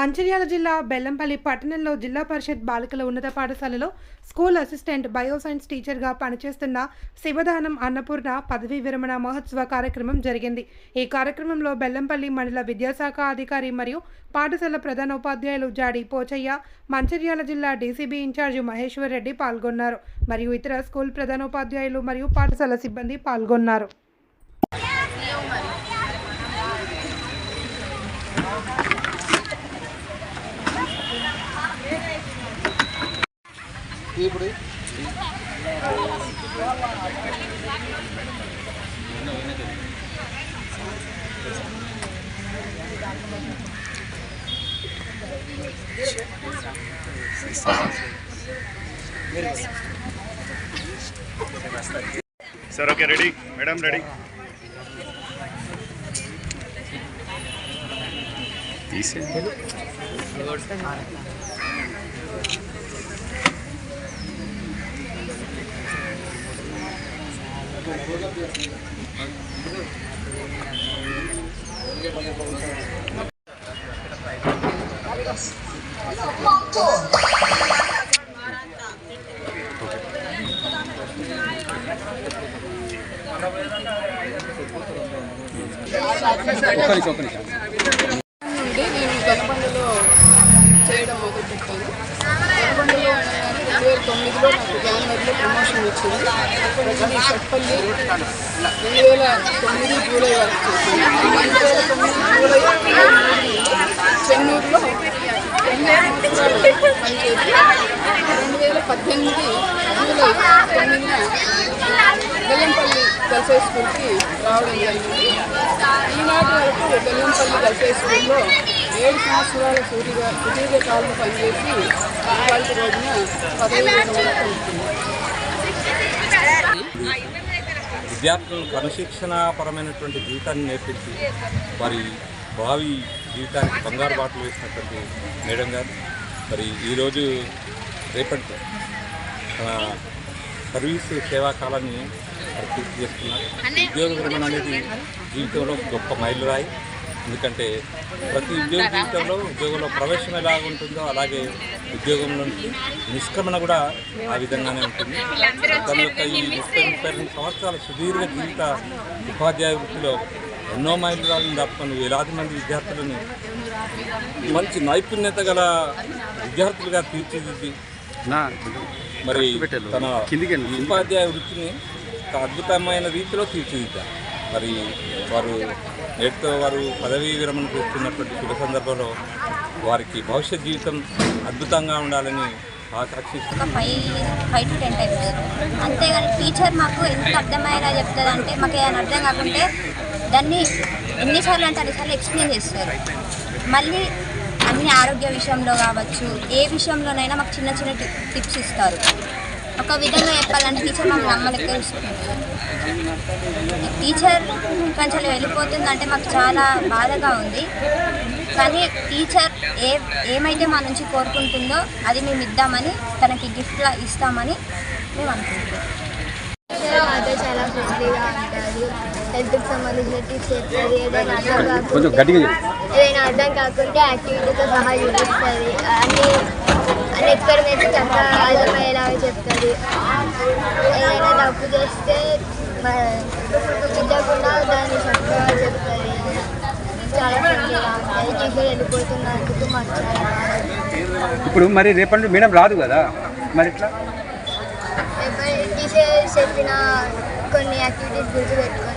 మంచిర్యాల జిల్లా బెల్లంపల్లి పట్టణంలో జిల్లా పరిషత్ బాలికల ఉన్నత పాఠశాలలో స్కూల్ అసిస్టెంట్ బయోసైన్స్ టీచర్గా పనిచేస్తున్న శివదానం అన్నపూర్ణ పదవీ విరమణ మహోత్సవ కార్యక్రమం జరిగింది. ఈ కార్యక్రమంలో బెల్లంపల్లి మండల విద్యాశాఖ అధికారి మరియు పాఠశాల ప్రధానోపాధ్యాయులు జాడి పోచయ్య మంచిర్యాల జిల్లా డీసీబీ ఇన్ఛార్జి మహేశ్వర్ రెడ్డి పాల్గొన్నారు. మరియు ఇతర స్కూల్ ప్రధానోపాధ్యాయులు మరియు పాఠశాల సిబ్బంది పాల్గొన్నారు. ఇప్పుడు sir okay ready madam ready తీసే ఒక్క నిమిషం ఒక్క నిమిషం. నుండి నేను గొల్లబండలో చేయడం మొదలుపెట్టాను. గొల్లబండలో రెండు వేల తొమ్మిదిలో ప్రమోషన్ వచ్చింది. రజనీ షట్పల్లి రెండు వేల తొమ్మిది జూలై వరకు రెండు వేల తొమ్మిది జూలై చెన్నూరులో పనిచేసి రెండు వేల పద్దెనిమిది జూలై తొమ్మిదిన బెల్లంపల్లి గర్ల్స్ స్కూల్కి రావడం జరిగింది. ఈనాటి వరకు బెల్లంపల్లి గర్ల్స్ స్కూల్లో ఏడు సంవత్సరాల సూర్యుగా సుదీర్ఘ కాలం పనిచేసి ఇవాళ రోజున పదవి విరమణ పొందుతుంది. విద్యార్థులను క్రమశిక్షణాపరమైనటువంటి జీవితాన్ని నేర్పించి వారి భావి జీవితానికి బంగారు బాటలు వేసినటువంటి మేడం గారు. మరి ఈరోజు రేపటి తన సర్వీసు సేవా కాలాన్ని పూర్తి చేస్తున్నారు. ఉద్యోగ అనేది జీవితంలో గొప్ప మైలురాయి. ఎందుకంటే ప్రతి ఉద్యోగ జీవితంలో ఉద్యోగంలో ప్రవేశం ఎలాగ ఉంటుందో అలాగే ఉద్యోగంలో నుంచి నిష్క్రమణ కూడా ఆ విధంగానే ఉంటుంది తన యొక్క ఈ ముప్పై ముప్పై రెండు సంవత్సరాల సుదీర్ఘ జీవిత ఉపాధ్యాయ వృత్తిలో ఎన్నో మైలురాలను దాటుకొని వేలాది మంది విద్యార్థులను మంచి నైపుణ్యత గల విద్యార్థులుగా తీర్చిదిద్ది మరి. తన ఉపాధ్యాయ వృత్తిని ఒక అద్భుతమైన రీతిలో తీర్చిదిద్దారు మరి వారు నేటితో వారు పదవీ విరమణ చేస్తున్నటువంటి శుభ సందర్భంలో వారికి భవిష్యత్ జీవితం అద్భుతంగా ఉండాలని ఒక five five to ten times అంతేగాని టీచర్ మాకు ఎంత అర్థమయ్యేలా చెప్తుంది అంటే మాకు ఏదైనా అర్థం కాకుంటే దాన్ని ఎన్నిసార్లు అంటే అన్నిసార్లు ఎక్స్ప్లెయిన్ చేస్తారు. మళ్ళీ అన్ని ఆరోగ్య విషయంలో కావచ్చు ఏ విషయంలోనైనా మాకు చిన్న చిన్న టిప్స్ ఇస్తారు. ఒక విధంగా చెప్పాలంటే టీచర్ మమ్మల్ని చూసుకుంటారు టీచర్ కొంచెం వెళ్ళిపోతుందంటే మాకు చాలా బాధగా ఉంది. కానీ టీచర్ ఏ ఏమైతే మా నుంచి కోరుకుంటుందో అది మేము ఇద్దామని తనకి గిఫ్ట్లా ఇస్తామని మేము అనుకుంటున్నాం. టీచర్ మాతో చాలా ఫ్రెండ్లీగా ఉంటారు. హెల్త్కి సంబంధించిన టిప్స్ చెప్తుంది ఏదైనా అర్థం కొంచెం కాకుంటే గట్టిగా చెప్పు. ఏదైనా అర్థం కాకుంటే యాక్టివిటీతో సహా చూపిస్తుంది అన్ని అన్ని ఎక్స్పెరిమెంట్స్ చక్కగా చెప్తుంది ఏదైనా తప్పు చేస్తే ఇద్దకుండా దాన్ని చక్కగా చెప్తుంది చాలా ఫ్రెండ్లీగా ఉంటుంది టీచర్ వెళ్ళిపోతున్నందుకు మాకు చాలా బాధ ఇప్పుడు మరి రేపటి మేడం రాదు కదా? మరి టీచర్ చెప్పిన కొన్ని యాక్టివిటీస్ గుర్తుపెట్టుకొని అలా